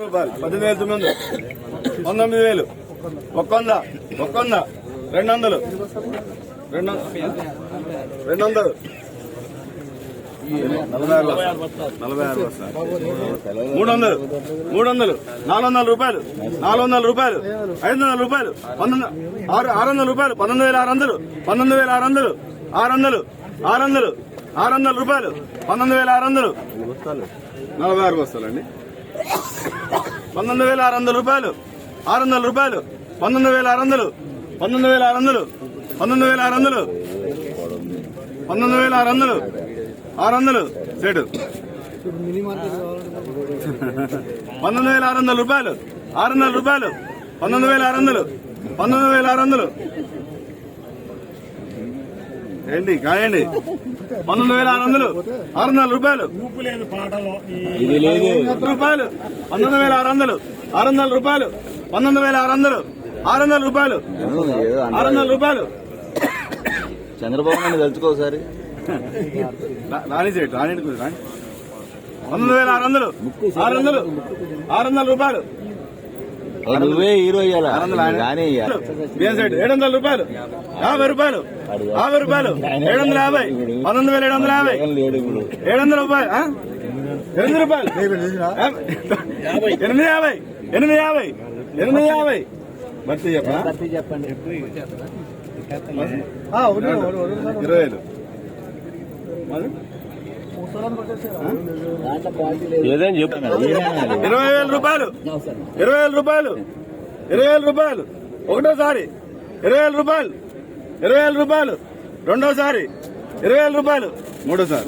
రూపాయలు. పద్దెనిమిది వేలు తొమ్మిది వందలు. పంతొమ్మిది వేలు. ఒక్క వంద. ఒక్క వంద. రెండు వందలు. రెండు రెండు వందలు. నలభై ఆరు మూడు వందలు. మూడు వందలు. నాలుగు వందల రూపాయలు. నాలుగు వందల రూపాయలు. ఐదు వందల రూపాయలు. పంతొమ్మిది ఆరు ఆరు వందల రూపాయలు. పంతొమ్మిది వేల ఆరు వందలు. పంతొమ్మిది వేల ఆరు వందలు. ఆరు వందలు. ఆరు వందలు. ఆరు వందల రూపాయలు. పంతొమ్మిది వేల ఆరు వందలు. నలభై ఆరు బస్తాలండి పంతొమ్మిది వేల ఆరు వందల రూపాయలు. ఆరు వందల రూపాయలు. పంతొమ్మిది వేల ఆరు వందలు. పంతొమ్మిది వేల ఆరు వందలు. పంతొమ్మిది వేల ఆరు వందలు. పంతొమ్మిది వేల ఆరు వందలు. ఆరు వందలు సేటు. పంతొమ్మిది వేల ఆరు వందల రూపాయలు. ఆరు వందల రూపాయలు. పంతొమ్మిది వేల ఆరు వందలు. పంతొమ్మిది వేల ఆరు వందలు. ఏంటి కాయండి పంతొమ్మిది వేల ఆరు వందలు ఆరు వందల రూపాయలు. రూపాయలు పంతొమ్మిది వేల ఆరు వందలు ఆరు వందల రూపాయలు పంతొమ్మిది వేల ఆరు వందలు ఆరు వందల రూపాయలు ఆరు వందల రూపాయలు. చంద్రబాబు నాయుడు తలుచుకో ఒకసారి. రా- రాణి చేయండి రాణి వేల ఆరు వందలు ఆరు వందలు ఆరు వందల రూపాయలు. నువ్వే హీరో ఏడు వందల రూపాయలు. యాభై రూపాయలు. యాభై రూపాయలు. ఏడు వందల యాభై. పంతొమ్మిది వేల ఏడు వందల యాభై ఏడు వందల రూపాయలు ఆ? ఎనిమిది రూపాయలు. యాభై. ఎనిమిది యాభై. ఎనిమిది యాభై. ఎనిమిది యాభై. భర్తీ చెప్పనా? ఇరవై వేలు? ఏదైనా చెప్పు. ఇరవై వేల రూపాయలు. ఇరవై వేల రూపాయలు. ఇరవై వేల రూపాయలు. ఒకటోసారి. ఇరవై వేల రూపాయలు. ఇరవై వేల రూపాయలు. రెండోసారి. ఇరవై వేల రూపాయలు. మూడోసారి.